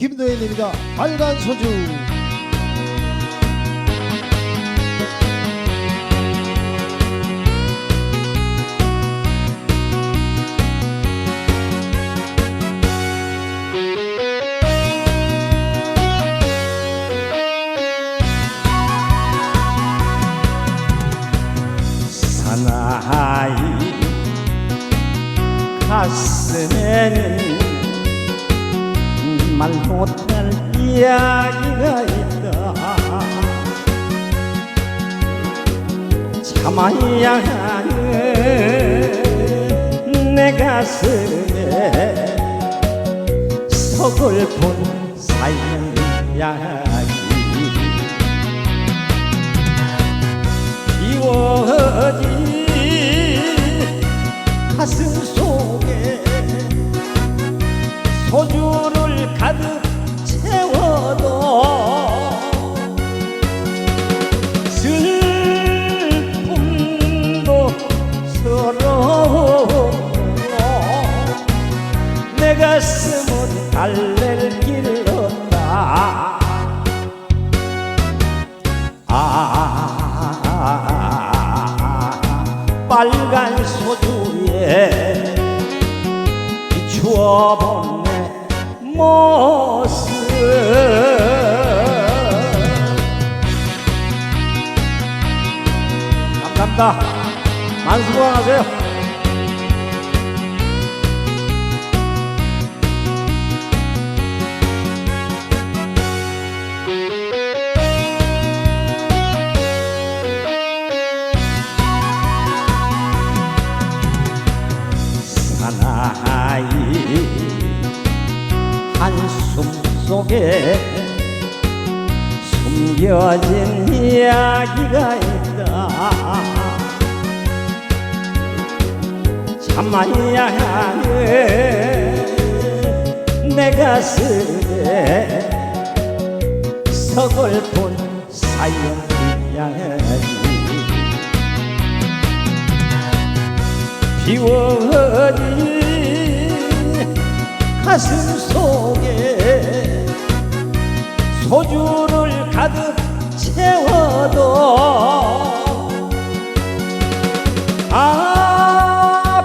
김도현입니다. 빨간 소주. 사나이 가슴에는 말 못할 이야기가 있다. 참아야 하는 내 가슴에 서글픈 사연 이야 내 가슴은 달랠 길 없다 아 빨간 소주에 비추어본 내 모습 감사합니다 만수무강하세요 속에 숨겨진 이야기가 있다. 참아야 하는 내 가슴에 서글픈 사연 이야기 비워진 가슴 속에 소주를 가득 채워도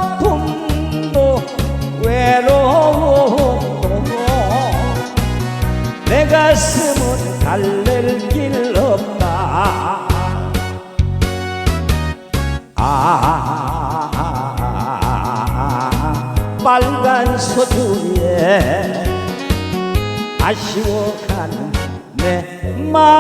아픔도 외로움도 내 가슴은 달랠 길 없다. 아 빨간 소주에 아쉬워가는 มา